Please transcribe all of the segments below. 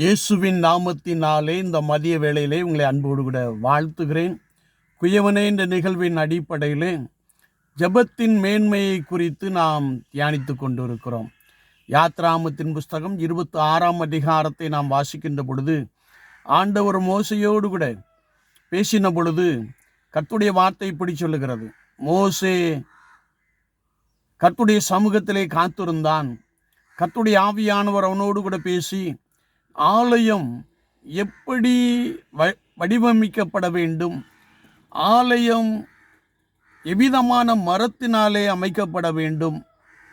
இயேசுவின் நாமத்தினாலே இந்த மதிய வேளையிலே உங்களை அன்போடு கூட வாழ்த்துகிறேன். குயவனே என்ற நிகழ்வின் அடிப்படையிலே ஜெபத்தின் மேன்மையை குறித்து நாம் தியானித்து கொண்டிருக்கிறோம். யாத்ராமத்தின் புஸ்தகம் இருபத்தி ஆறாம் அதிகாரத்தை நாம் வாசிக்கின்ற பொழுது ஆண்டவர் மோசையோடு கூட பேசின பொழுது கத்துடைய வார்த்தை இப்படி சொல்லுகிறது. மோசே கத்துடைய சமூகத்திலே காத்திருந்தான். கத்துடைய ஆவியானவர் அவனோடு கூட பேசி ஆலயம் எப்படி வ- வடிவமைக்கப்பட வேண்டும்? ஆலயம் எவ்விதமான மரத்தினாலே அமைக்கப்பட வேண்டும்?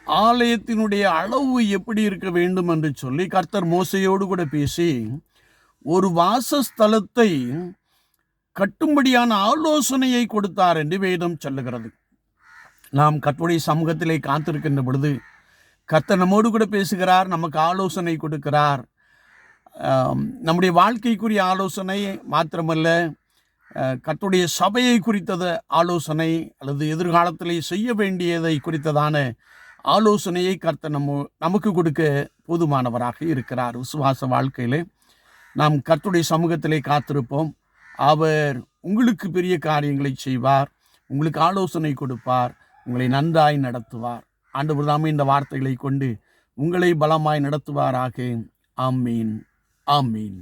ஆலயத்தினுடைய அளவு எப்படி இருக்க வேண்டும் என்று சொல்லி கர்த்தர் மோசையோடு கூட பேசி ஒரு வாசஸ்தலத்தை கட்டும்படியான ஆலோசனையை கொடுத்தார் என்று வேதம் சொல்லுகிறது. நாம் கர்த்தருடைய சமூகத்திலே காத்திருக்கின்ற பொழுது கர்த்தர் நம்மோடு கூட பேசுகிறார் நமக்கு ஆலோசனை கொடுக்கிறார். நம்முடைய வாழ்க்கைக்குரிய ஆலோசனை மாத்திரமல்ல கத்துடைய சபையை குறித்தது ஆலோசனை அல்லது எதிர்காலத்தில் செய்ய வேண்டியதை குறித்ததான ஆலோசனையை கர்த்த நம்ம நமக்கு கொடுக்க போதுமானவராக இருக்கிறார். விசுவாச வாழ்க்கையில் நாம் கர்த்துடைய சமூகத்திலே காத்திருப்போம். அவர் உங்களுக்கு பெரிய காரியங்களை செய்வார் உங்களுக்கு ஆலோசனை கொடுப்பார் உங்களை நன்றாய் நடத்துவார். ஆண்டு தாமே இந்த வார்த்தைகளை கொண்டு உங்களை பலமாய் நடத்துவாராக. ஆமீன். ஆமீன்